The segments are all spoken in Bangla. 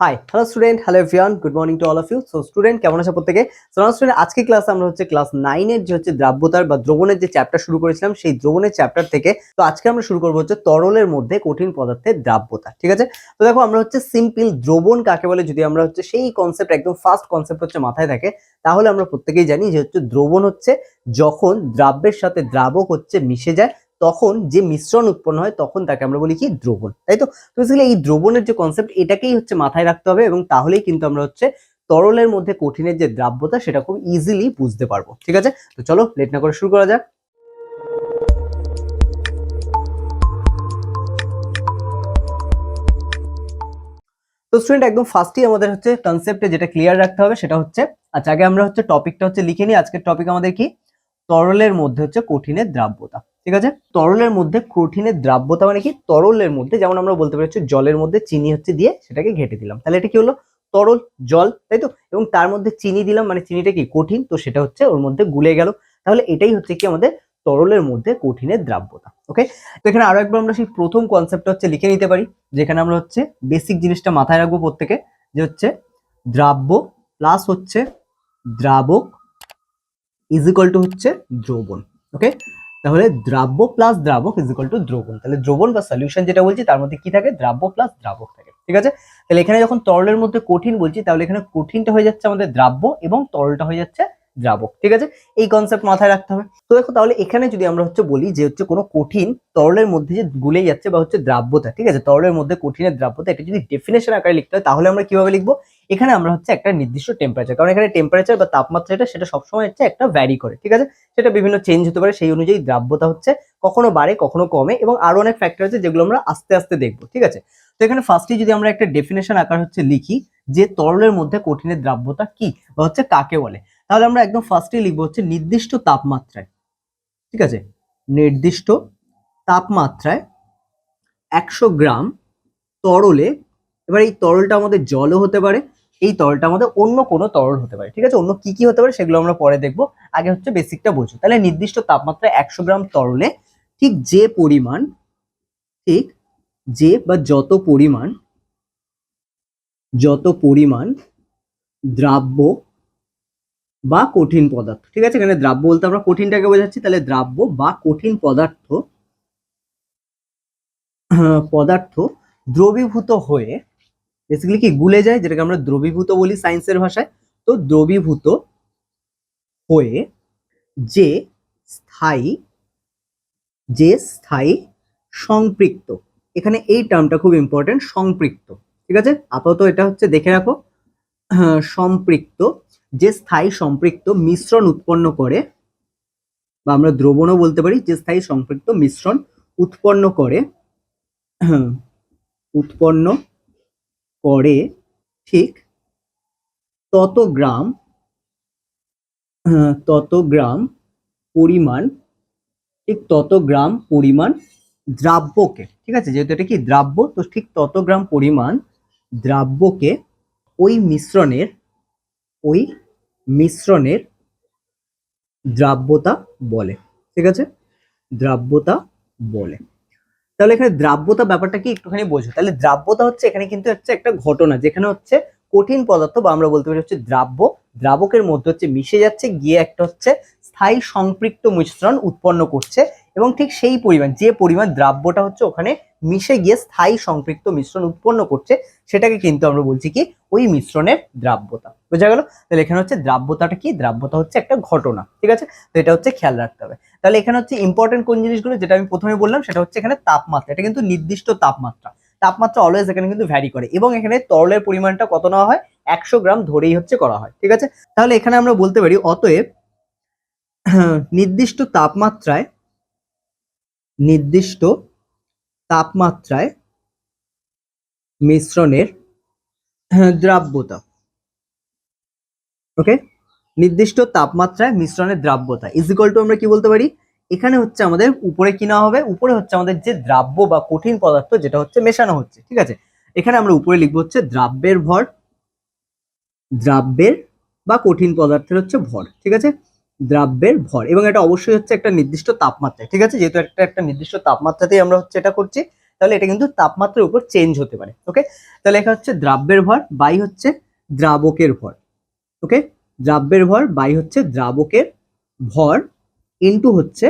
Hi hello student hello everyone good morning to all of you so student কেমন আছে প্রত্যেকে? সো স্টুডেন্ট আজকে ক্লাসে আমরা হচ্ছে ক্লাস নাইনের যে হচ্ছে দ্রাব্যতার বা দ্রবণের যে চ্যাপ্টার শুরু করেছিলাম, সেই দ্রবণের চ্যাপ্টার থেকে, তো আজকে আমরা শুরু করব হচ্ছে তরলের মধ্যে কঠিন পদার্থের দ্রাব্যতা, ঠিক আছে? তো দেখো আমরা হচ্ছে সিম্পল দ্রবণ কাকে বলে, যদি আমরা হচ্ছে সেই কনসেপ্ট একদম ফার্স্ট কনসেপ্ট হচ্ছে মাথায় থাকে, তাহলে আমরা প্রত্যেকেই জানি যে হচ্ছে দ্রবণ হচ্ছে যখন দ্রাব্যের সাথে দ্রাবক হচ্ছে মিশে যায় তখন যে মিশ্রণ উৎপন্ন হয়, তখন তাকে আমরা বলি কি? দ্রবণ। তাই তো? বেসিক্যালি এই দ্রবণের যে কনসেপ্ট এটাকেই হচ্ছে মাথায় রাখতে হবে এবং তাহলেই কিন্তু আমরা হচ্ছে তরলের মধ্যে কঠিনের যে দ্রাব্যতা, সেটা খুব ইজিলি বুঝতে পারব। ঠিক আছে? তো চলো লেট না করে শুরু করা যাক। তো স্টুডেন্ট একদম ফার্স্টই আমাদের হচ্ছে কনসেপ্টে যেটা ক্লিয়ার রাখতে হবে, সেটা হচ্ছে আচ্ছা আগে আমরা হচ্ছে টপিকটা হচ্ছে লিখে নিই। আজকের টপিক আমাদের কি? তরলের মধ্যে হচ্ছে কঠিনের দ্রাব্যতা। ঠিক আছে? তরলের মধ্যে কঠিনের দ্রাব্যতা মানে কি? তরলের মধ্যে, যেমন আমরা বলতে পারি জলের মধ্যে চিনি হচ্ছে দিয়ে সেটাকে ঘেটে দিলাম। তাহলে এটা কি হলো? তরল জল, তাই তো? এবং তার মধ্যে চিনি দিলাম মানে চিনিটা কি? কঠিন, তো সেটা হচ্ছে ওর মধ্যে গুলে গেল। তাহলে এটাই হচ্ছে কি আমাদের তরলের মধ্যে কঠিনের দ্রাব্যতা ওকে তো এখানে আরও একবার আমরা সেই প্রথম কনসেপ্টটা হচ্ছে লিখে নিতে পারি, যেখানে আমরা হচ্ছে বেসিক জিনিসটা মাথায় রাখব প্রত্যেকে, যে হচ্ছে দ্রাব্য প্লাস হচ্ছে দ্রাবক ইজ টু হচ্ছে দ্রবণ ওকে তাহলে দ্রাব্য প্লাস দ্রাবক ইজ ইকুয়াল টু দ্রবণ। তাহলে দ্রবণ বা সলিউশন যেটা বলছি, তার মধ্যে কি থাকে? দ্রাব্য প্লাস দ্রাবক থাকে। ঠিক আছে? তাহলে এখানে যখন তরলের মধ্যে কঠিন বলছি, তাহলে এখানে কঠিনটা হয়ে যাচ্ছে আমাদের দ্রাব্য এবং তরলটা হয়ে যাচ্ছে দ্রাবক। ঠিক আছে? এই কনসেপ্ট মাথায় রাখতে হবে। তো দেখো তাহলে এখানে যদি আমরা হচ্ছে বলি যে হচ্ছে কোনো কঠিন তরলের মধ্যে যে গুলে যাচ্ছে বা হচ্ছে দ্রাব্যতা, ঠিক আছে? তরলের মধ্যে কঠিনের দ্রাব্যতা, এটা যদি ডেফিনেশন আকারে লিখতে হয়, তাহলে আমরা কীভাবে লিখব? এখানে আমরা হচ্ছে একটা নির্দিষ্ট টেম্পারেচার কারণ এখানে টেম্পারেচার বা তাপমাত্রা সেটা সবসময় হচ্ছে একটা ভ্যারি করে, ঠিক আছে? সেটা বিভিন্ন চেঞ্জ হতে পারে, সেই অনুযায়ী দ্রাব্যতা হচ্ছে কখনো বাড়ে, কখনো কমে, এবং আরও অনেক ফ্যাক্টর আছে যেগুলো আমরা আস্তে আস্তে দেখব, ঠিক আছে? তো এখানে ফার্স্টে যদি আমরা একটা ডেফিনেশন আকার হচ্ছে লিখি, যে তরলের মধ্যে কঠিনের দ্রাব্যতা কি বা হচ্ছে কাকে বলে, তাহলে আমরা একদম ফার্স্টে লিখব হচ্ছে নির্দিষ্ট তাপমাত্রায়, ঠিক আছে? নির্দিষ্ট তাপমাত্রায় একশো গ্রাম তরলে, এবার এই তরলটা আমাদের জলও হতে পারে এই তরলটা আমাদের অন্য কোনো তরল হতে পারে, ঠিক আছে? অন্য কি কি হতে পারে সেগুলো আমরা পরে দেখব। আগে হচ্ছে বেসিকটা বোঝো। তাহলে নির্দিষ্ট তাপমাত্রায় একশো গ্রাম তরলে ঠিক যে পরিমাণ, ঠিক যে বা যত পরিমাণ যত পরিমাণ দ্রাব্য বা কঠিন পদার্থ, ঠিক আছে? এখানে দ্রাব্য বলতে আমরা কঠিনটাকে বোঝাচ্ছি, তাহলে দ্রাব্য বা কঠিন পদার্থ পদার্থ দ্রবীভূত হয়ে বেসিক্যালি কি গুলে যায়, যেটাকে আমরা দ্রবীভূত বলি সায়েন্সের ভাষায়, তো দ্রবীভূত হয়ে যে স্থায়ী যে স্থায়ী সংপৃক্ত এখানে এই টার্মটা খুব ইম্পর্টেন্ট সংপৃক্ত ঠিক আছে? আপাতত এটা হচ্ছে দেখে রাখো সম্পৃক্ত, যে স্থায়ী সম্পৃক্ত মিশ্রণ উৎপন্ন করে, বা আমরা দ্রবণও বলতে পারি, যে স্থায়ী সম্পৃক্ত মিশ্রণ উৎপন্ন করে, উৎপন্ন করে, ঠিক? তত গ্রাম তত গ্রাম পরিমাণ, ঠিক তত গ্রাম পরিমাণ দ্রাব্যকে, ঠিক আছে? যেহেতু এটা কি দ্রাব্য, তো ঠিক তত গ্রাম পরিমাণ দ্রাব্যকে ওই মিশ্রণের ওই মিশ্রণের দ্রাব্যতা বলে, ঠিক আছে? দ্রাব্যতা বলে। তাহলে এখানে দ্রাব্যতা ব্যাপারটা কি একটুখানি বোঝো। তাহলে দ্রাব্যতা হচ্ছে এখানে কিন্তু হচ্ছে একটা ঘটনা, যেখানে হচ্ছে কঠিন পদার্থ বা আমরা বলতে পারি হচ্ছে দ্রাব্য, দ্রাবকের মধ্যে হচ্ছে মিশে যাচ্ছে, গিয়ে একটা হচ্ছে স্থায়ী সম্পৃক্ত মিশ্রণ উৎপন্ন করছে। এবং ঠিক সেই পরিমাণ, যে পরিমাণ দ্রাব্যটা হচ্ছে ওখানে মিশে গিয়ে স্থায়ী সম্পৃক্ত মিশ্রণ উৎপন্ন করছে, সেটাকে কিন্তু আমরা বলছি কি? ওই মিশ্রণের দ্রাব্যতা। বোঝা গেল? তাহলে এখানে হচ্ছে দ্রাব্যতাটা কি? দ্রাব্যতা হচ্ছে একটা ঘটনা, ঠিক আছে? তো এটা হচ্ছে খেয়াল রাখতে হবে। তাহলে এখানে হচ্ছে ইম্পর্টেন্ট কোন জিনিসগুলো? যেটা আমি প্রথমে বললাম, সেটা হচ্ছে এখানে তাপমাত্রা। এটা কিন্তু নির্দিষ্ট তাপমাত্রা। তাপমাত্রা অলওয়েজ এখানে কিন্তু ভ্যারি করে। এবং এখানে তরলের পরিমাণটা কত নেওয়া হয়? একশো গ্রাম ধরেই হচ্ছে করা হয়, ঠিক আছে? তাহলে এখানে আমরা বলতে পারি, অতএব নির্দিষ্ট তাপমাত্রায় নির্দিষ্ট তাপমাত্রায় মিশ্রণের দ্রাব্যতা। ওকে নির্দিষ্ট তাপমাত্রায় মিশ্রণের দ্রাব্যতা। ইজ টু আমরা কি বলতে পারি? এখানে হচ্ছে আমাদের উপরে কি নেওয়া হবে? উপরে হচ্ছে আমাদের যে দ্রাব্য বা কঠিন পদার্থ যেটা হচ্ছে মেশানো হচ্ছে, ঠিক আছে? এখানে আমরা উপরে লিখব হচ্ছে দ্রাব্যের ভর, দ্রাব্যের বা কঠিন পদার্থের হচ্ছে ভর, ঠিক আছে? দ্রাব্যের ভর এবং এটা অবশ্যই হচ্ছে একটা নির্দিষ্ট তাপমাত্রায়, ঠিক আছে? যেহেতু একটা একটা নির্দিষ্ট তাপমাত্রাতেই আমরা হচ্ছে এটা করছি, তাহলে এটা কিন্তু তাপমাত্রার উপর চেঞ্জ হতে পারে ওকে তাহলে এটা হচ্ছে দ্রাব্যের ভর বাই হচ্ছে দ্রাবকের ভর ওকে দ্রাব্যের ভর বাই হচ্ছে দ্রাবকের ভর ইন্টু হচ্ছে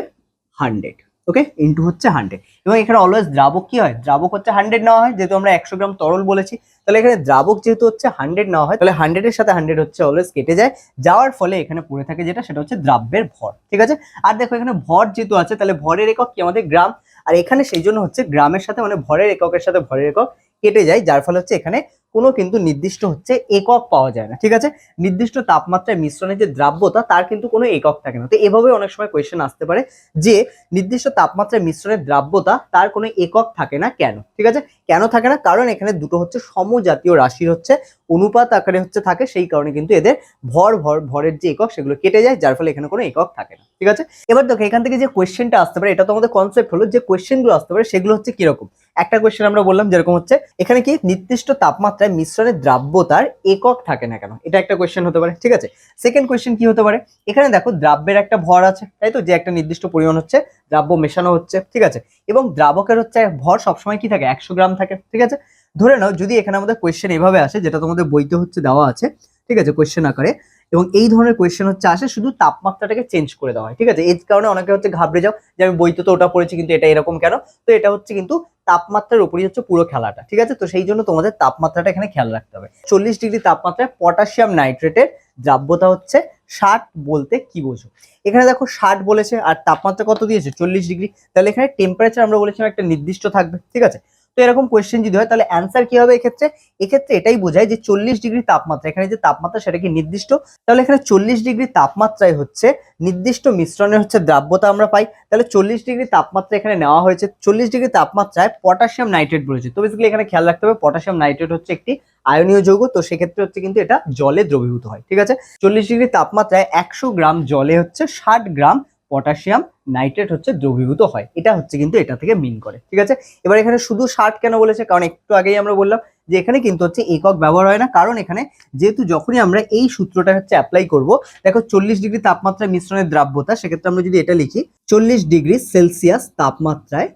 হান্ড্রেড ওকে ইনটু হচ্ছে হান্ড্রেড এবং এখানে অলওয়েজ দ্রাবক কি হয়? দ্রাবক হচ্ছে হান্ড্রেড নেওয়া হয়, যেহেতু আমরা একশো গ্রাম তরল বলেছি। তাহলে এখানে দ্রাবক যেহেতু হচ্ছে হান্ড্রেড নেওয়া হয়, তাহলে হান্ড্রেডের সাথে হান্ড্রেড হচ্ছে অলওয়েজ কেটে যায়। যাওয়ার ফলে এখানে পড়ে থাকে যেটা, সেটা হচ্ছে দ্রাব্যের ভর, ঠিক আছে? আর দেখো এখানে ভর যেহেতু আছে, তাহলে ভরের একক কি? আমাদের গ্রাম। আর এখানে সেই জন্য হচ্ছে গ্রামের সাথে মানে ভরের এককের সাথে ভরের একক কেটে যায়, যার ফলে হচ্ছে এখানে কোনো কিন্তু নির্দিষ্ট হচ্ছে একক পাওয়া যায় না, ঠিক আছে? নির্দিষ্ট তাপমাত্রায় মিশ্রণের যে দ্রাব্যতা, তার কিন্তু কোনো একক থাকে না। তো এভাবে অনেক সময় কোয়েশ্চেন আসতে পারে যে, নির্দিষ্ট তাপমাত্রায় মিশ্রণের দ্রাব্যতা, তার কোনো একক থাকে না কেন, ঠিক আছে? কেন থাকে না? কারণ এখানে দুটো হচ্ছে সমজাতীয় রাশির হচ্ছে অনুপাত আকারে হচ্ছে থাকে, সেই কারণে কিন্তু এদের ভর ভর, ভরের যে একক সেগুলো কেটে যায়, যার ফলে এখানে কোনো একক থাকে না। ঠিক আছে? এবার দেখো, এখান থেকে যে কোয়েশ্চেনটা আসতে পারে, এটা তো আমাদের কনসেপ্ট হলো, যে কোয়েশ্চেনগুলো আসতে পারে, সেগুলো হচ্ছে কীরকম? একটা কোয়েশ্চেন আমরা বললাম, যেরকম হচ্ছে, এখানে কি নির্দিষ্ট তাপমাত্রায় মিশ্রণের দ্রাব্যতার একক থাকে না কেন? এটা একটা কোয়েশ্চেন হতে পারে, ঠিক আছে? সেকেন্ড কোয়েশ্চেন কি হতে পারে? এখানে দেখো, দ্রাব্যের একটা ভর আছে, তাই তো? যে একটা নির্দিষ্ট পরিমাণ হচ্ছে, দ্রাব্য মেশানো হচ্ছে, ঠিক আছে? এবং দ্রাবকের হচ্ছে, ভর সবসময় কি থাকে? একশো গ্রাম থাকে, ঠিক আছে? ধরে নাও, যদি এখানে আমাদের কোয়েশ্চেন এভাবে আসে, যেটা তোমাদের বইতে হচ্ছে, দেওয়া আছে, ঠিক আছে কোয়েশ্চেন আকারে, এবং এই ধরনের কোয়েশ্চেন হচ্ছে, আসে শুধু তাপমাত্রাটাকে চেঞ্জ করে দেওয়া হয়, ঠিক আছে? এর কারণে অনেকে হচ্ছে ঘাবড়ে যাও যে, আমি বইতে তো ওটা পড়েছি, কিন্তু এটা এরকম কেন? তো এটা হচ্ছে কিন্তু তাপমাত্রার উপরই হচ্ছে পুরো খেলাটা, ঠিক আছে? তো সেই জন্য তোমাদের তাপমাত্রাটা এখানে খেয়াল রাখতে হবে। চল্লিশ ডিগ্রি তাপমাত্রায় পটাশিয়াম নাইট্রেটের দ্রাব্যতা হচ্ছে ষাট বলতে কি বোঝো? এখানে দেখো ষাট বলেছে, আর তাপমাত্রা কত দিয়েছে? চল্লিশ ডিগ্রি। তাহলে এখানে টেম্পারেচার আমরা বলেছিলাম একটা নির্দিষ্ট থাকবে, ঠিক আছে? তো এরকম কোয়েশ্চেন যদি হয়, তাহলে অ্যান্সার কি হবে এক্ষেত্রে? এক্ষেত্রে এটাই বোঝায় যে চল্লিশ ডিগ্রি তাপমাত্রা, এখানে যে তাপমাত্রা সেটা কি নির্দিষ্ট? তাহলে এখানে চল্লিশ ডিগ্রি তাপমাত্রায় হচ্ছে নির্দিষ্ট মিশ্রণের হচ্ছে দ্রাব্যতা আমরা পাই। তাহলে চল্লিশ ডিগ্রি তাপমাত্রা এখানে নেওয়া হয়েছে। চল্লিশ ডিগ্রি তাপমাত্রায় পটাশিয়াম নাইট্রেট বলেছে। তো বেসিক্যালি এখানে খেয়াল রাখতে হবে পটাশিয়াম নাইট্রেট হচ্ছে একটি আয়নীয় যৌগ। তো সেক্ষেত্রে হচ্ছে কিন্তু এটা জলে দ্রবীভূত হয়। ঠিক আছে? চল্লিশ ডিগ্রি তাপমাত্রায় একশো গ্রাম জলে হচ্ছে ষাট গ্রাম পটাশিয়াম নাইট্রেট হচ্ছে দ্রবীভূত হয়। এটা হচ্ছে কিন্তু এটা থেকে মিন করে, ঠিক আছে? এবার এখানে শুধু ষাট কেন বলেছে? কারণ একটু আগেই আমরা বললাম যে এখানে কিন্তু হচ্ছে একক ব্যবহার হয় না। কারণ এখানে যেহেতু যখনই আমরা এই সূত্রটা হচ্ছে অ্যাপ্লাই করব, দেখো চল্লিশ ডিগ্রি তাপমাত্রায় মিশ্রণের দ্রাব্যতা, সেক্ষেত্রে আমরা যদি এটা লিখি, চল্লিশ ডিগ্রি সেলসিয়াস তাপমাত্রায়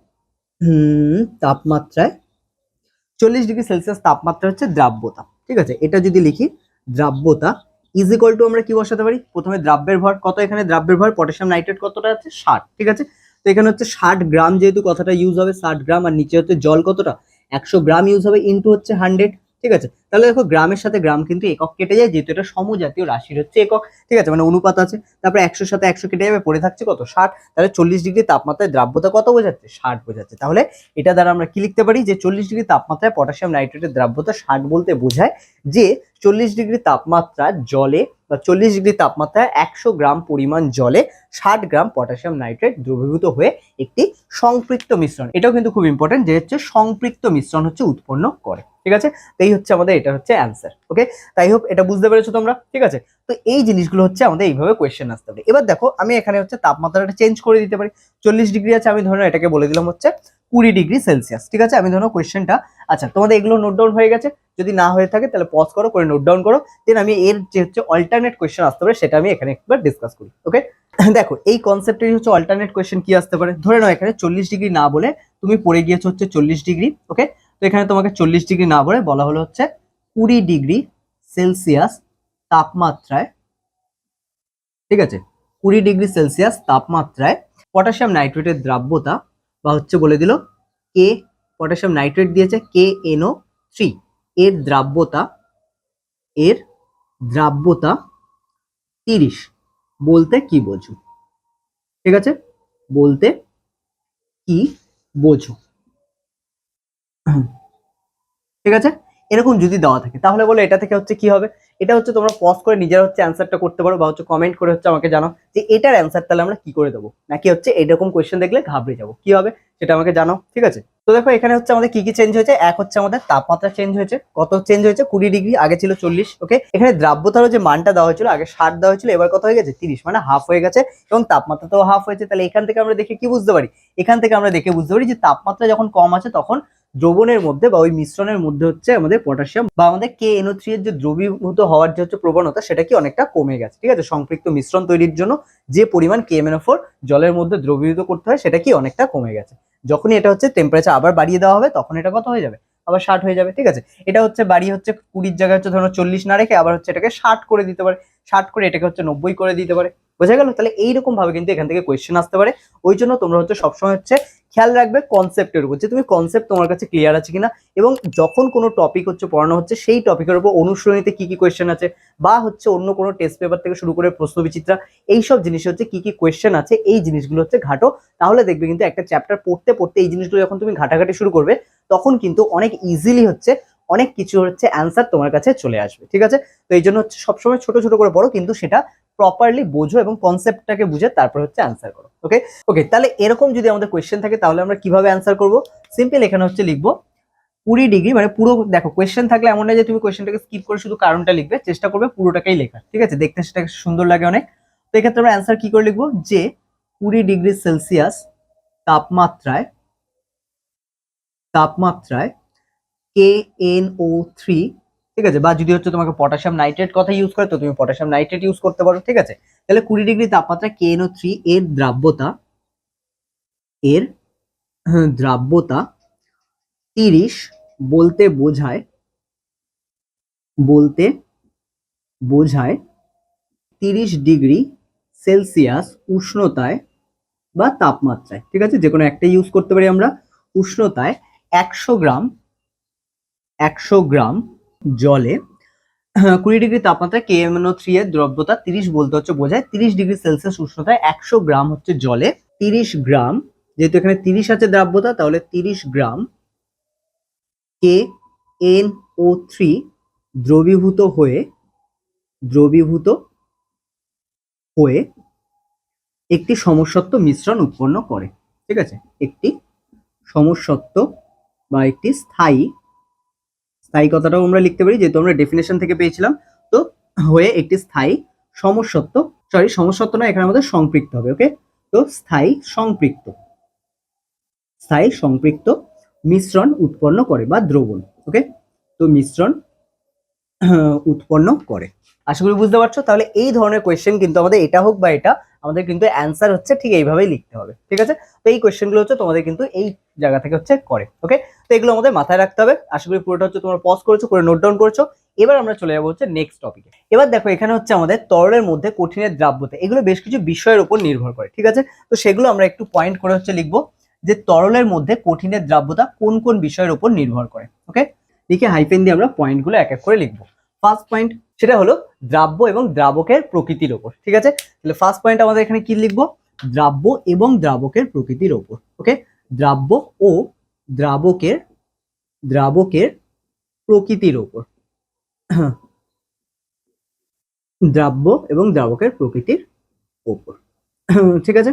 তাপমাত্রায়, চল্লিশ ডিগ্রি সেলসিয়াস তাপমাত্রা হচ্ছে দ্রাব্যতা, ঠিক আছে? এটা যদি লিখি, দ্রাব্যতা ইজ ইকুয়াল টু আমরা কি বসাতে পারি? প্রথমে দ্রাব্যের ভর কত এখানে? দ্রাব্যের ভর পটাশিয়াম নাইট্রেট কতটা আছে? ষাট, ঠিক আছে? তো এখানে হচ্ছে ষাট গ্রাম যেহেতু কথাটা ইউজ হবে, ষাট গ্রাম, আর নিচে হচ্ছে জল কতটা? একশো গ্রাম ইউজ হবে ইন্টু হচ্ছে হান্ড্রেড ঠিক আছে? তাহলে দেখো গ্রামের সাথে গ্রাম কিন্তু একক কেটে যায়, যেহেতু এটা সমজাতীয় রাশির হচ্ছে একক। ঠিক আছে? মানে অনুপাত আছে। তারপরে একশোর সাথে একশো কেটে যাবে, পড়ে থাকছে কত? ষাট। তাহলে চল্লিশ ডিগ্রি তাপমাত্রায় দ্রাব্যতা কত বোঝাচ্ছে? ষাট বোঝাচ্ছে। তাহলে এটা দ্বারা আমরা কি লিখতে পারি? যে চল্লিশ ডিগ্রি তাপমাত্রায় পটাশিয়াম নাইট্রেটের দ্রাব্যতা ষাট বলতে বোঝায় যে চল্লিশ ডিগ্রি তাপমাত্রা জলে বা চল্লিশ ডিগ্রি তাপমাত্রায় একশো গ্রাম পরিমাণ জলে ষাট গ্রাম পটাশিয়াম নাইট্রেট দ্রবীভূত হয়ে একটি সংপৃক্ত মিশ্রণ। এটাও কিন্তু খুব ইম্পর্টেন্ট যে হচ্ছে সংপৃক্ত মিশ্রণ হচ্ছে উৎপন্ন করে। ঠিক আছে? তো এই হচ্ছে আমাদের, এটা হচ্ছে অ্যান্সার ওকে তাই হোপ এটা বুঝতে পেরেছ তোমরা, ঠিক আছে? তো এই জিনিসগুলো হচ্ছে আমাদের এইভাবে কোয়েশ্চেন আসতে পারে এবার দেখো, আমি এখানে হচ্ছে তাপমাত্রাটা চেঞ্জ করে দিতে পারি। চল্লিশ ডিগ্রি আছে, আমি ধরো এটাকে বলে দিলাম হচ্ছে কুড়ি ডিগ্রি সেলসিয়াস, ঠিক আছে? আমি ধরো কোয়েশ্চেনটা আচ্ছা তোমাদের এগুলো নোট ডাউন হয়ে গেছে। যদি না হয়ে থাকে, তাহলে পজ করো, করে নোট ডাউন করো। দেন আমি এর যে হচ্ছে অল্টারনেট কোয়েশ্চেন আসতে পারে, সেটা আমি এখানে একবার ডিসকাস করি ওকে দেখো, এই কনসেপ্টের হচ্ছে অল্টারনেট কোয়েশ্চেন কি আসতে পারে? ধরে নাও এখানে চল্লিশ ডিগ্রি না বলে তুমি পড়ে গিয়েছো হচ্ছে চল্লিশ ডিগ্রি ওকে তো এখানে তোমাকে চল্লিশ ডিগ্রি না বলে বলা হলো হচ্ছে কুড়ি ডিগ্রি সেলসিয়াস তাপমাত্রায়, ঠিক আছে? কুড়ি ডিগ্রি সেলসিয়াস তাপমাত্রায় পটাশিয়াম নাইট্রেটের দ্রাব্যতা বা হচ্ছে বলে দিল কে পটাশিয়াম নাইট্রেট দিয়েছে কে এনও থ্রি এর দ্রাব্যতা এর দ্রাব্যতা তিরিশ। বলতে কি বোঝো? ঠিক আছে? বলতে কি বোঝো? ঠিক আছে? এরকম যদি দেওয়া থাকে, তাহলে বলো এটা থেকে হচ্ছে কি হবে? এটা হচ্ছে তোমরা পজ করে নিজেরা হচ্ছে অ্যান্সারটা করতে পারো বা হচ্ছে কমেন্ট করে হচ্ছে আমাকে জানাও যে এটার অ্যান্সার তাহলে আমরা কি করে দেবো? নাকি হচ্ছে এরকম কোয়েশ্চেন দেখলে ঘাবড়ে যাব? কি হবে? সেটা আমাকে জানাও, ঠিক আছে? তো দেখো, এখানে হচ্ছে আমাদের কি কি চেঞ্জ হয়েছে? এক হচ্ছে আমাদের তাপমাত্রা চেঞ্জ হয়েছে। কত চেঞ্জ হয়েছে? কুড়ি ডিগ্রি আগে ছিল চল্লিশ ওকে এখানে দ্রাব্যতারও যে মানটা দেওয়া হয়েছিল, আগে ষাট দেওয়া হয়েছিল, এবার কত হয়ে গেছে? তিরিশ মানে হাফ হয়ে গেছে, এবং তাপমাত্রাটাও হাফ হয়েছে। তাহলে এখান থেকে আমরা দেখে কি বুঝতে পারি? এখান থেকে আমরা দেখে বুঝতে পারি যে তাপমাত্রা যখন কম আছে, তখন দ্রবণের মধ্যে বা ওই মিশ্রণের মধ্যে হচ্ছে আমাদের পটাশিয়াম বা আমাদের কে এনও থ্রি এর যে দ্রবীভূত হওয়ার যে হচ্ছে প্রবণতা, সেটা কি অনেকটা কমে গেছে, ঠিক আছে? সম্পৃক্ত মিশ্রণ তৈরির জন্য যে পরিমাণ কে এম ফোর জলের মধ্যে দ্রবীভূত করতে হয়, সেটা কি অনেকটা কমে গেছে। যখনই এটা হচ্ছে টেম্পারেচার আবার বাড়িয়ে দেওয়া হবে, তখন এটা কত হয়ে যাবে? আবার ষাট হয়ে যাবে, ঠিক আছে? এটা হচ্ছে বাড়ি হচ্ছে কুড়ির জায়গায় হচ্ছে ধরো চল্লিশ না রেখে আবার হচ্ছে এটাকে ষাট করে দিতে পারে। ষাট করে এটাকে হচ্ছে নব্বই করে দিতে পারে। বোঝা গেল? তাহলে এইরকম ভাবে কিন্তু এখান থেকে কোয়েশ্চেন আসতে পারে। ওই জন্য তোমরা হচ্ছে সবসময় হচ্ছে খেয়াল রাখবে কনসেপ্টের উপর, যে তুমি কনসেপ্ট তোমার কাছে ক্লিয়ার আছে কিনা এবং যখন কোনো টপিক হচ্ছে, পড়ানো হচ্ছে, সেই টপিকের উপর অনুসরণীতে কি কি কোয়েশ্চেন আছে বা হচ্ছে অন্য কোনো টেস্ট পেপার থেকে শুরু করে প্রশ্ন বিচিত্রা, এইসব জিনিস হচ্ছে কি কি কোয়েশ্চেন আছে, এই জিনিসগুলো হচ্ছে ঘাটো। তাহলে দেখবে কিন্তু একটা চ্যাপ্টার পড়তে পড়তে এই জিনিসগুলো যখন তুমি ঘাটাঘাটি শুরু করবে, তখন কিন্তু অনেক ইজিলি হচ্ছে অনেক কিছু হচ্ছে অ্যান্সার তোমার কাছে চলে আসবে, ঠিক আছে? তো এই জন্য হচ্ছে সবসময় ছোট ছোট করে পড়ো, কিন্তু সেটা প্রপারলি বোঝো এবং কনসেপ্টটাকে বুঝে তারপর হচ্ছে অ্যান্সার করো। ওকে ওকে তাহলে এরকম যদি আমাদের কোয়েশ্চেন থাকে, তাহলে আমরা কীভাবে অ্যান্সার করব? সিম্পল এখানে হচ্ছে লিখব, কুড়ি ডিগ্রি মানে পুরো, দেখো কোয়েশ্চেন থাকলে এমন না যে তুমি কোয়েশ্চেনটাকে স্কিপ করে শুধু কারণটা লিখবে, চেষ্টা করবে পুরোটাকেই লেখা ঠিক আছে? দেখতে সেটা সুন্দর লাগে অনেক। তো এক্ষেত্রে আমরা অ্যান্সার কি করে লিখব? যে কুড়ি ডিগ্রি সেলসিয়াস তাপমাত্রায় তাপমাত্রায় কে এন ও থ্রি ঠিক আছে? বা যদি হচ্ছে তোমাকে পটাশিয়াম নাইট্রেট কথা ইউজ করে, তো তুমি পটাশিয়াম নাইট্রেট ইউজ করতে পারো, ঠিক আছে? তাহলে কুড়ি ডিগ্রি তাপমাত্রা কে এন ও থ্রি এর দ্রাব্যতা এর দ্রাব্যতা তিরিশ বলতে বোঝায় বলতে বোঝায় তিরিশ ডিগ্রি সেলসিয়াস উষ্ণতায় বা তাপমাত্রায়, ঠিক আছে? যে কোনো একটা ইউজ করতে পারি আমরা, উষ্ণতায় একশো গ্রাম একশো গ্রাম জলে কুড়ি ডিগ্রি তাপমাত্রা কে এম থ্রি এর দ্রব্যতা তিরিশ বলতে হচ্ছে বোঝায়। তিরিশ ডিগ্রি সেলসিয়াস উষ্ণতায় একশো গ্রাম হচ্ছে জলে। তিরিশ গ্রাম, যেহেতু এখানে তিরিশ আছে দ্রাব্যতা, তাহলে তিরিশ গ্রাম কে এন ও থ্রি দ্রবীভূত হয়ে দ্রবীভূত হয়ে একটি সমসত্ব মিশ্রণ উৎপন্ন করে। ঠিক আছে? একটি সমসত্ব বা একটি স্থায়ী স্থায়ী কথাটাও আমরা লিখতে পারি, যেহেতু আমরা ডেফিনেশন থেকে পেয়েছিলাম। তো হয়ে একটি স্থায়ী সমসত্ব সরি সমসত্ব না এখানে আমাদের সম্পৃক্ত হবে ওকে তো স্থায়ী সম্পৃক্ত। স্থায়ী সম্পৃক্ত মিশ্রণ উৎপন্ন করে বা দ্রবণ ওকে তো মিশ্রণ উৎপন্ন করে। আশা করি বুঝতে পারছ? তাহলে এই ধরনের কোয়েশ্চেন কিন্তু আমাদের এটা হোক বা এটা আমাদের কিন্তু অ্যান্সার হচ্ছে ঠিক এইভাবেই লিখতে হবে, ঠিক আছে? তো এই কোয়েশ্চেনগুলো হচ্ছে তোমাদের কিন্তু এই জায়গা থেকে হচ্ছে করে ওকে তো এগুলো আমাদের মাথায় রাখতে হবে। আশা করি পুরোটা হচ্ছে তোমরা পজ করেছ, করে নোট ডাউন করেছ। এবার আমরা চলে যাব হচ্ছে নেক্সট টপিকে এবার দেখো, এখানে হচ্ছে আমাদের তরলের মধ্যে কঠিনের দ্রাব্যতা, এগুলো বেশ কিছু বিষয়ের উপর নির্ভর করে, ঠিক আছে? তো সেগুলো আমরা একটু পয়েন্ট করে হচ্ছে লিখব যে তরলের মধ্যে কঠিনের দ্রাব্যতা কোন কোন বিষয়ের উপর নির্ভর করে ওকে লিখে হাইফেন দিয়ে আমরা পয়েন্টগুলো এক এক করে লিখব। ফার্স্ট পয়েন্ট সেটা হলো দ্রাব্য এবং দ্রাবকের প্রকৃতির ওপর, ঠিক আছে? তাহলে ফার্স্ট পয়েন্ট আমাদের এখানে কি লিখব? দ্রাব্য এবং দ্রাবকের প্রকৃতির ওপর ওকে দ্রাব্য ও দ্রাবকের দ্রাবকের প্রকৃতির ওপর। দ্রাব্য এবং দ্রাবকের প্রকৃতির ওপর, ঠিক আছে?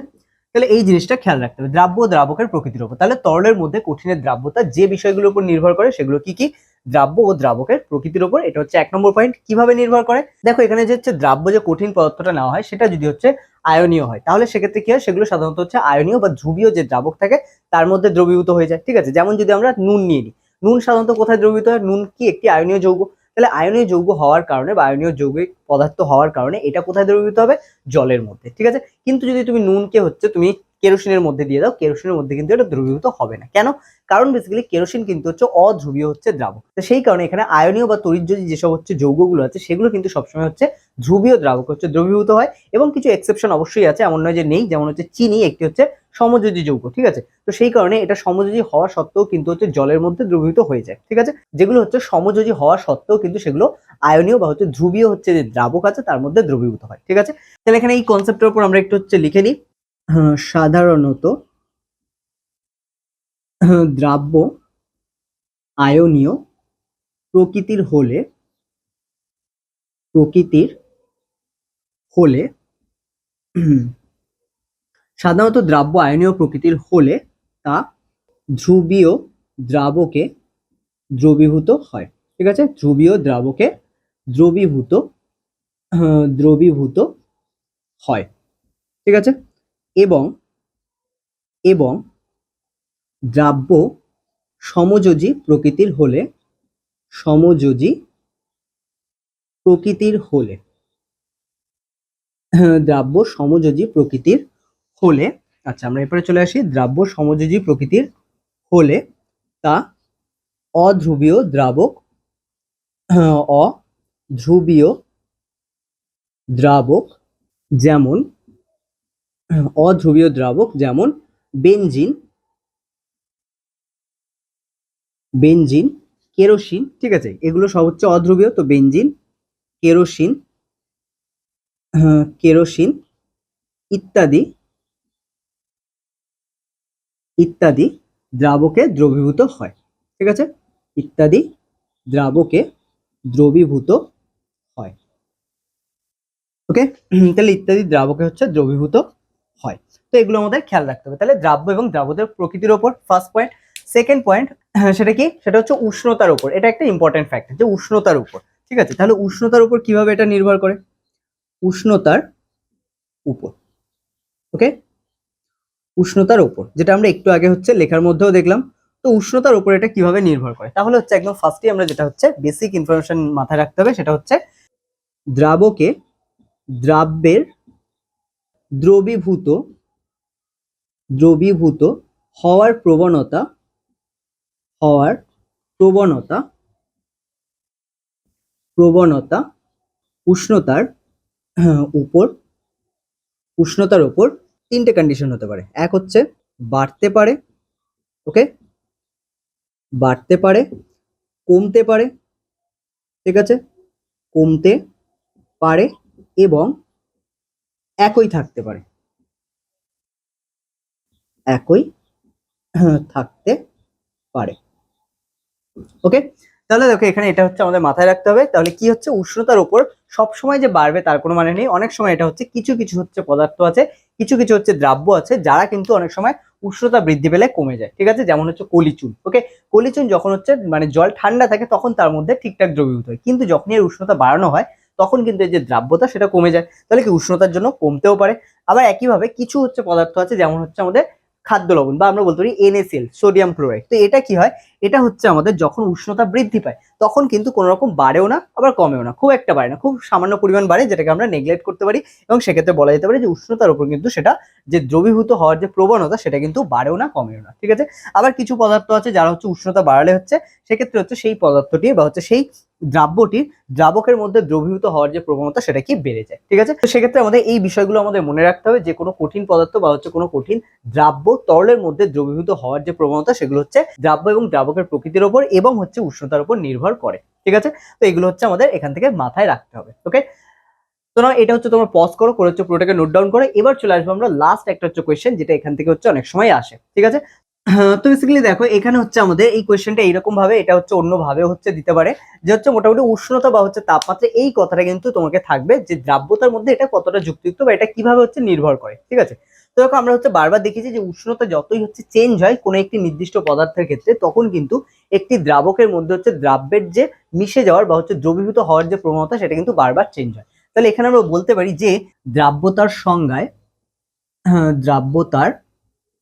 তাহলে এই জিনিসটা খেয়াল রাখতে হবে। দ্রাব্য দ্রাবকের প্রকৃতির ওপর। তাহলে তরলের মধ্যে কঠিনের দ্রাব্যতা যে বিষয়গুলোর উপর নির্ভর করে সেগুলো কি কি? দ্রাব্য ও দ্রাবকের প্রকৃতির ওপর এটা হচ্ছে এক নম্বর পয়েন্ট কীভাবে নির্ভর করে? দেখো, এখানে যে হচ্ছে দ্রাব্য যে কঠিন পদার্থটা নেওয়া হয়, সেটা যদি হচ্ছে আয়নীয় হয়, তাহলে সেক্ষেত্রে কি হয়? সেগুলো সাধারণত হচ্ছে আয়নীয় বা ধ্রুবীয় যে দ্রাবক থাকে, তার মধ্যে দ্রবীভূত হয়ে যায়, ঠিক আছে? যেমন যদি আমরা নুন নিয়ে নিই, নুন সাধারণত কোথায় দ্রবীভূত হয়? নুন কি একটি আয়নীয় যৌগ। তাহলে আয়নীয় যৌগ হওয়ার কারণে বা আয়নীয় যৌগিক পদার্থ হওয়ার কারণে এটা কোথায় দ্রবীভূত হবে? জলের মধ্যে, ঠিক আছে? কিন্তু যদি তুমি নুনকে হচ্ছে তুমি কেরোসিনের মধ্যে দিয়ে দাও, কেরোসিনের মধ্যে কিন্তু এটা দ্রবীভূত হবে না। কেন? কারণ বেসিক্যালি কেরোসিন কিন্তু হচ্ছে অধ্রুবীয় হচ্ছে দ্রাবক। তো সেই কারণে এখানে আয়নীয় বা তরিজ্যোতি যেসব হচ্ছে যৌগগুলো আছে, সেগুলো কিন্তু সবসময় হচ্ছে ধ্রুবীয় দ্রাবক হচ্ছে দ্রবীভূত হয় এবং কিছু এক্সেপশন অবশ্যই আছে, এমন নয় যে নেই, যেমন হচ্ছে চিনি একটি হচ্ছে সমযোজী যৌগ, ঠিক আছে? তো সেই কারণে এটা সমযোজী হওয়া সত্ত্বেও কিন্তু হচ্ছে জলের মধ্যে দ্রবীভূত হয়ে যায়, ঠিক আছে? যেগুলো হচ্ছে সমযোজী হওয়া সত্ত্বেও কিন্তু সেগুলো আয়নীয় বা হচ্ছে ধ্রুবীয় হচ্ছে যে দ্রাবক আছে, তার মধ্যে দ্রবীভূত হয়, ঠিক আছে? তাহলে এখানে এই কনসেপ্টের উপর আমরা একটু হচ্ছে লিখে নিই। সাধারণত হ্যাঁ, দ্রাব্য আয়নীয় প্রকৃতির হলে প্রকৃতির হলে সাধারণত দ্রাব্য আয়নীয় প্রকৃতির হলে তা ধ্রুবীয় দ্রাবকে দ্রবীভূত হয়। ঠিক আছে? ধ্রুবীয় দ্রাবকে দ্রবীভূত দ্রবীভূত হয়। ঠিক আছে? এবং এবং দ্রাব্য সমযোজী প্রকৃতির হলে সমযোজী প্রকৃতির হলে হ্যাঁ, দ্রাব্য সমযোজী প্রকৃতির হলে আচ্ছা আমরা এরপরে চলে আসি দ্রাব্য সমযোজী প্রকৃতির হলে তা অধ্রুবীয় দ্রাবক আহ, অধ্রুবীয় দ্রাবক যেমন অধ্রুবীয় দ্রাবক যেমন বেনজিন বেনজিন, কেরোসিন, ঠিক আছে? এগুলো সব হচ্ছে অধ্রুবীয়, তো বেনজিন, কেরোসিন কেরোসিন ইত্যাদি ইত্যাদি দ্রাবকে দ্রবীভূত হয়, ঠিক আছে? ইত্যাদি দ্রাবকে দ্রবীভূত হয়। ওকে? তাহলে ইত্যাদি দ্রাবকে হচ্ছে দ্রবীভূত হয়। তো এগুলো আমাদের খেয়াল রাখতে হবে। তাহলে দ্রাব্য এবং দ্রাবকের প্রকৃতির ওপর ফার্স্ট পয়েন্ট সেকেন্ড পয়েন্ট সেটা কি? সেটা হচ্ছে উষ্ণতার উপর। এটা একটা ইম্পর্টেন্ট ফ্যাক্টর যে উষ্ণতার উপর। ঠিক আছে? তাহলে উষ্ণতার উপর কীভাবে এটা নির্ভর করে? উষ্ণতার উপর। ওকে উষ্ণতার উপর, যেটা আমরা একটু আগে হচ্ছে লেখার মধ্যেও দেখলাম। তো উষ্ণতার উপর এটা কীভাবে নির্ভর করে? তাহলে হচ্ছে একদম ফার্স্টে আমরা যেটা হচ্ছে বেসিক ইনফরমেশন মাথায় রাখতে হবে, সেটা হচ্ছে দ্রাবকে দ্রাব্যের দ্রবীভূত দ্রবীভূত হওয়ার প্রবণতা হওয়ার প্রবণতা প্রবণতা উষ্ণতার উপর উষ্ণতার উপর তিনটে কন্ডিশন হতে পারে। এক হচ্ছে বাড়তে পারে ওকে বাড়তে পারে, কমতে পারে, ঠিক আছে? কমতে পারে এবং একই থাকতে পারে। একই থাকতে পারে। ওকে? তাহলে দেখো, এখানে এটা হচ্ছে আমাদের মাথায় রাখতে হবে। তাহলে কি হচ্ছে? উষ্ণতার উপর সব সময় যে বাড়বে তার কোনো মানে নেই। অনেক সময় এটা হচ্ছে কিছু কিছু হচ্ছে পদার্থ আছে, কিছু কিছু হচ্ছে দ্রাব্য আছে, যারা কিন্তু অনেক সময় উষ্ণতা বৃদ্ধি পেলে কমে যায়। ঠিক আছে? যেমন হচ্ছে কলিচুন, ওকে? কলিচুন যখন হচ্ছে মানে জল ঠান্ডা থাকে, তখন তার মধ্যে ঠিকঠাক দ্রবীভূত হয়। কিন্তু যখন এর উষ্ণতা বাড়ানো হয় তখন কিন্তু এই যে দ্রাব্যতা সেটা কমে যায়। তাহলে কি উষ্ণতার জন্য কমতেও পারে। আবার একইভাবে কিছু হচ্ছে পদার্থ আছে, যেমন হচ্ছে আমাদের খাদ্য লবণ বা আমরা বলতে পারি এনএসএল সোডিয়াম ক্লোরাইড তো এটা কি হয়? এটা হচ্ছে আমাদের যখন উষ্ণতা বৃদ্ধি পায়, তখন কিন্তু কোনো রকম বাড়েও না, আবার কমেও না। খুব একটা বাড়ে না, খুব সামান্য পরিমাণ বাড়ে, যেটাকে আমরা নেগলেক্ট করতে পারি এবং সেক্ষেত্রে বলা যেতে পারে যে উষ্ণতার উপর কিন্তু সেটা যে দ্রবীভূত হওয়ার যে প্রবণতা, সেটা কিন্তু বাড়েও না, কমেও না। ঠিক আছে? আবার কিছু পদার্থ আছে যারা হচ্ছে উষ্ণতা বাড়ালে হচ্ছে, সেক্ষেত্রে হচ্ছে সেই পদার্থটি বা হচ্ছে সেই দ্রাব্যটির দ্রাবকের মধ্যে দ্রবীভূত হওয়ার যে প্রবণতা সেটা কি বেড়ে যায়, ঠিক আছে? তো সেক্ষেত্রে আমাদের এই বিষয়গুলো আমাদের মনে রাখতে হবে যে কোনো কঠিন পদার্থ বা হচ্ছে কোনো কঠিন দ্রাব্য তরলের মধ্যে দ্রবীভূত হওয়ার যে প্রবণতা সেগুলো হচ্ছে দ্রাব্য এবং দ্রাবকের প্রকৃতির ওপর এবং হচ্ছে উষ্ণতার উপর নির্ভর করে, ঠিক আছে? তো এগুলো হচ্ছে আমাদের এখান থেকে মাথায় রাখতে হবে ওকে তো না, এটা হচ্ছে তোমার পজ করো, করে হচ্ছে পুরোটাকে নোট ডাউন করো। এবার চলে আসব আমরা লাস্ট একটা হচ্ছে কোয়েশ্চেন যেটা এখান থেকে হচ্ছে অনেক সময় আসে, ঠিক আছে? তো বেসিক্যালি দেখো এখানে হচ্ছে আমাদের এই কোয়েশ্চেনটা এইরকম ভাবে এটা হচ্ছে অন্য ভাবে হচ্ছে দিতে পারে। যে হচ্ছে মোটামুটি উষ্ণতা বা হচ্ছে তাপমাত্রা এই কথাটা কিন্তু তোমাকে থাকবে যে দ্রাব্যতার মধ্যে এটা কতটা যুক্তিযুক্ত বা এটা কীভাবে হচ্ছে নির্ভর করে ঠিক আছে? তো দেখো আমরা হচ্ছে বারবার দেখেছি যে উষ্ণতা যতই হচ্ছে চেঞ্জ হয় কোনো একটি নির্দিষ্ট পদার্থের ক্ষেত্রে তখন কিন্তু একটি দ্রাবকের মধ্যে হচ্ছে দ্রাব্যের যে মিশে যাওয়ার বা হচ্ছে দ্রবীভূত হওয়ার যে প্রবণতা সেটা কিন্তু বারবার চেঞ্জ হয়। তাহলে এখানে আমরা বলতে পারি যে দ্রাব্যতার সংজ্ঞায় আহ, দ্রাব্যতার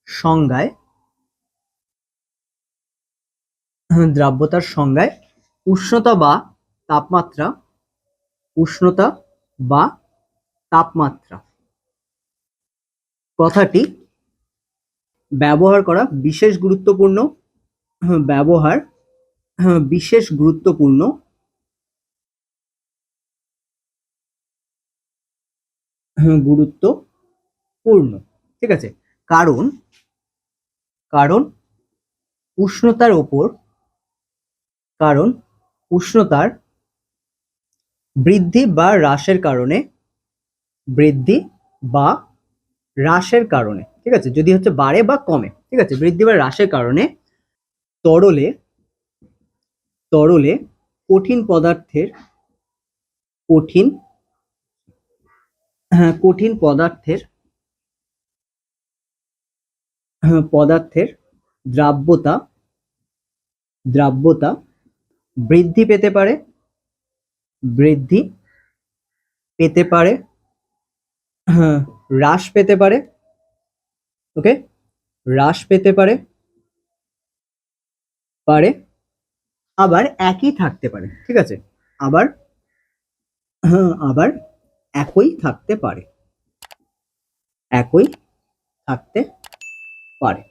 সংজ্ঞায় দ্রাব্যতার সংজ্ঞায় উষ্ণতা বা তাপমাত্রা, উষ্ণতা বা তাপমাত্রা। কথাটি ব্যবহার করা বিশেষ গুরুত্বপূর্ণ, ব্যবহার, বিশেষ গুরুত্বপূর্ণ। গুরুত্বপূর্ণ, ঠিক আছে? কারণ কারণ উষ্ণতার ওপর কারণ উষ্ণতার বৃদ্ধি বা হ্রাসের কারণে বৃদ্ধি বা হ্রাসের কারণে ঠিক আছে? যদি হচ্ছে বাড়ে বা কমে ঠিক আছে? বৃদ্ধি বা হ্রাসের কারণে তরলে তরলে কঠিন পদার্থের কঠিন হ্যাঁ কঠিন পদার্থের হ্যাঁ, পদার্থের দ্রাব্যতা দ্রাব্যতা বৃদ্ধি পেতে পারে বৃদ্ধি পেতে পারে হ্যাঁ, হ্রাস পেতে পারে ওকে হ্রাস পেতে পারে পারে আবার একই থাকতে পারে ঠিক আছে আবার হ্যাঁ, আবার একই থাকতে পারে একই থাকতে পারে।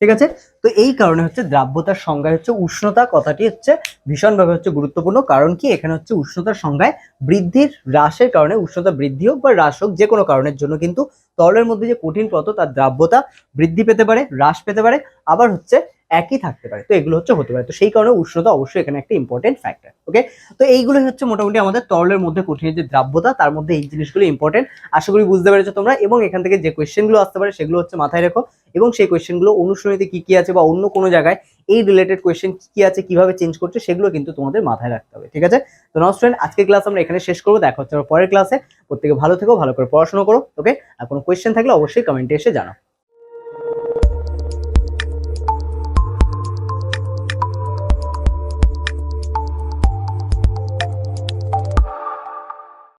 ঠিক আছে? তো এই কারণে হচ্ছে দ্রাব্যতার সংজ্ঞায় হচ্ছে উষ্ণতা কথাটি হচ্ছে ভীষণভাবে হচ্ছে গুরুত্বপূর্ণ। কারণ কি? এখানে হচ্ছে উষ্ণতার সংজ্ঞায় বৃদ্ধির হ্রাসের কারণে উষ্ণতা বৃদ্ধি হোক বা হ্রাস হোক যে কোনো কারণের জন্য কিন্তু তরলের মধ্যে যে কঠিন পথ তার দ্রাব্যতা বৃদ্ধি পেতে পারে, হ্রাস পেতে পারে। আবার হচ্ছে একই থাকতে পারে। তো এগুলো হচ্ছে হতে পারে। তো সেই কারণে উষ্ণতা অবশ্যই এখানে একটা ইম্পর্টেন্ট ফ্যাক্টর ওকে তো এইগুলোই হচ্ছে মোটামুটি আমাদের তরলের মধ্যে কঠিনের যে দ্রাব্যতা, তার মধ্যে এই জিনিসগুলো ইম্পর্টেন্ট আশা করি বুঝতে পেরেছ তোমরা। এবং এখান থেকে যে কোয়েশ্চেনগুলো আসতে পারে, সেগুলো হচ্ছে মাথায় রেখো। এবং সেই কোয়েশ্চেনগুলো অনুশীলনীতে কি কি আছে বা অন্য কোনো জায়গায় এই রিলেটেড কোয়েশ্চেন কি আছে, কীভাবে চেঞ্জ করছে, সেগুলো কিন্তু তোমাদের মাথায় রাখতে হবে, ঠিক আছে? তো নাও স্টুডেন্ট আজকের ক্লাস আমরা এখানে শেষ করব। দেখা হচ্ছে পরের ক্লাসে প্রত্যেকে ভালো থেকো, ভালো করে পড়াশোনা করো ওকে আর কোনো কোয়েশ্চেন থাকলে অবশ্যই কমেন্টে এসে জানাও।